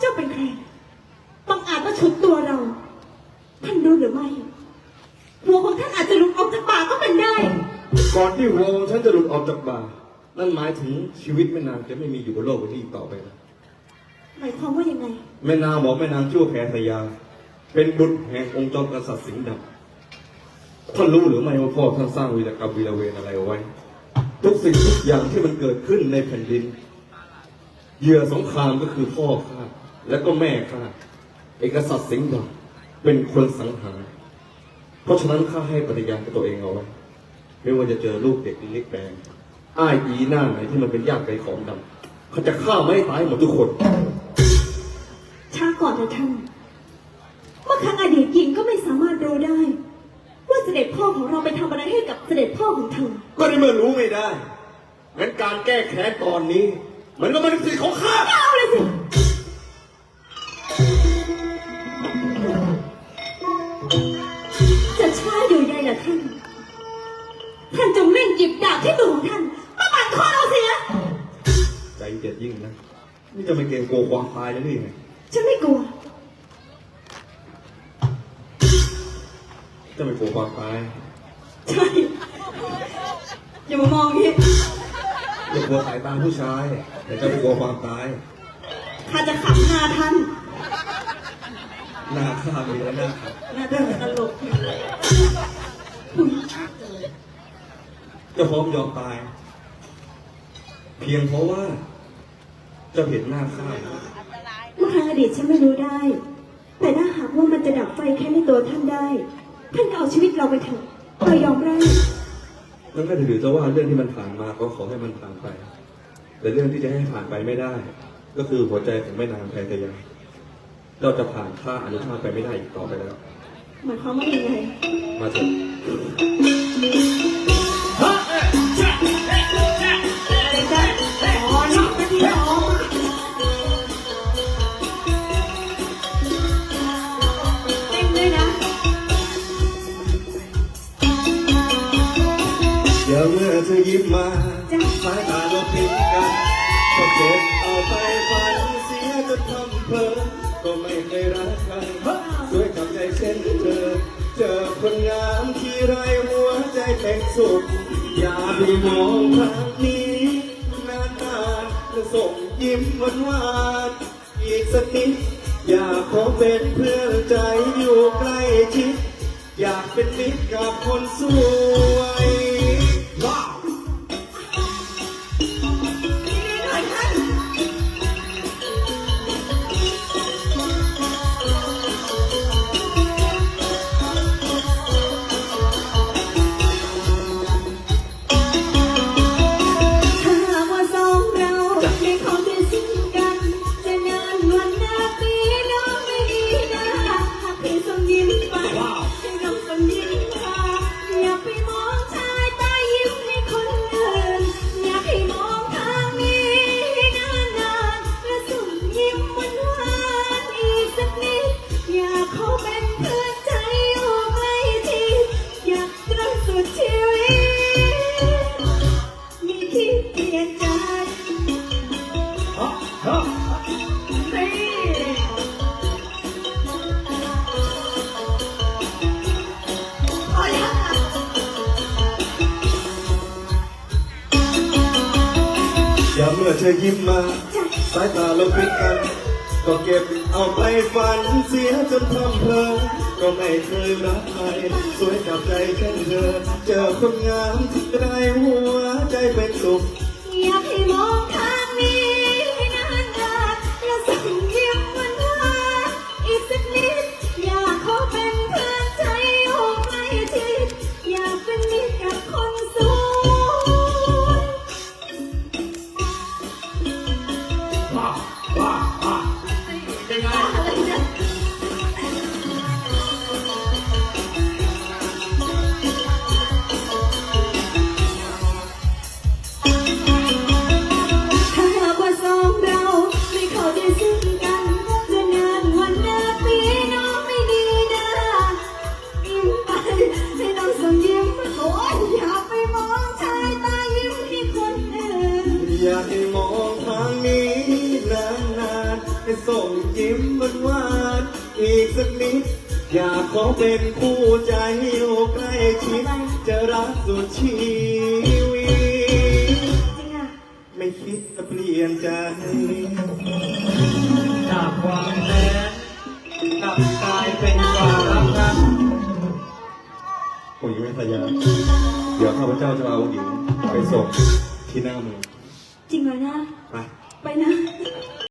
เจ้าเป็นใครบังอาจมาฉุดตัวเรา ท่านรู้หรือไม่ หัวของท่านอาจจะหลุดออกจากปากก็เป็นได้ ก่อนที่หัวของฉันจะหลุดออกจากปากนั่นหมายถึงชีวิตแม่นางจะไม่มีอยู่บนโลกนี้อีกต่อไปนะหมายความว่ายังไง แม่นางบอกแม่นางชั่วแพรทยา เป็นบุตรแห่งองค์จอมกษัตริย์สิงห์ดำท่านรู้หรือไม่ว่าพ่อท่านสร้างวีรกรรมวีรเวรอะไรเอาไว้ ทุกสิ่งทุกอย่างที่มันเกิดขึ้นในแผ่นดิน เหยื่อสงครามก็คือพ่อข้า และก็แม่ข้าเอกษัตริย์สิงห์ดำเป็นคนสังหาร เพราะฉะนั้นข้าให้ปฏิญาณกับตัวเองเอาไว้ไม่ว่าจะเจอลูกเด็กเล็กแดงอ้ายอีหน้าไหนที่มันเป็นญาติไกลของดำเขาจะฆ่าไม่ให้ตายหมดทุกคน ช้าก่อนนะท่านเมื่อครั้งอดีตหญิงก็ไม่สามารถรู้ได้ ว่าเสด็จพ่อของเราไปทำอะไรให้กับเสด็จพ่อของเธอ ก็ในเมื่อรู้ไม่ได้งั้นการแก้แค้นตอนนี้ มันก็เป็นสิทธิ์ของข้า เอาเลยสิ อยู่ใหญ่ละท่าน ท่านจงเร่งหยิบดาบที่มือของท่านมาปัดคอเราเสีย ใจเด็ดยิ่งนะนี่จะไม่เกรงกลัวความตายเลยหรือไงฉันไม่กลัว จะไม่กลัวความตายใช่ อย่ามามองอย่างนี้จะกลัวสายตาผู้ชาย แต่จะไม่กลัวความตาย ข้าจะขับหน้าท่าน หน้าข้ามีแล้วหน้าขับหน้าท่านตลก จะพร้อมยอมตาย เพียงเพราะว่า จะเห็นหน้าข้าเมื่อครั้งอดีตฉันไม่รู้ได้ แต่ถ้าหากว่ามันจะดับไฟแค่ในตัวท่านได้ ท่านก็เอาชีวิตเราไปเถอะเรายอมได้แล้วก็ถือจะว่าเรื่องที่มันผ่านมาก็ขอให้มันผ่านไป แต่เรื่องที่จะให้ผ่านไปไม่ได้ ก็คือหัวใจของแม่นางแพรทยาเราจะผ่านข้าอนุชาตไปไม่ได้อีกต่อไปแล้วหมายความว่ายังไงมาเถอะ เก็บเอาไปฝันเสียจนทำเพลอก็ไม่เคยรักใครสวยกับใจเช่นเธอ เจอคนงามที่ไรหัวใจเป็นสุขอย่าไปมองทางนี้นานๆจะส่งยิ้มหวานหวานๆอีกสักนิดอยากขอเป็นเพื่อนใจอยู่ใกล้ชิดอยากเป็นมิตรกับคนสวย อย่าเมื่อเธอยิ้มมา สายตาเราพิดกัน ก็เก็บเอาไปฝันเสียจนทำเพลอก็ไม่เคยรักใครสวยกับใจเช่นเธอ เจอคนงามที่ได้หัวใจเป็นสุขอยากให้มอง นานๆให้ส่งยิ้มหวานๆอีกสักนิด อยากขอเป็นคู่ใจอยู่ใกล้ชิดจะรักสุดชีวิต จริงอะไม่คิดจะเปลี่ยนใจ จากความแค้นกลับกลายเป็นความรักครับผมยังไม่พยาเดี๋ยวข้าพเจ้าจะเอาหญิงไปส่งที่หน้าเมืองจริงเลยนะ ไป ไปนะ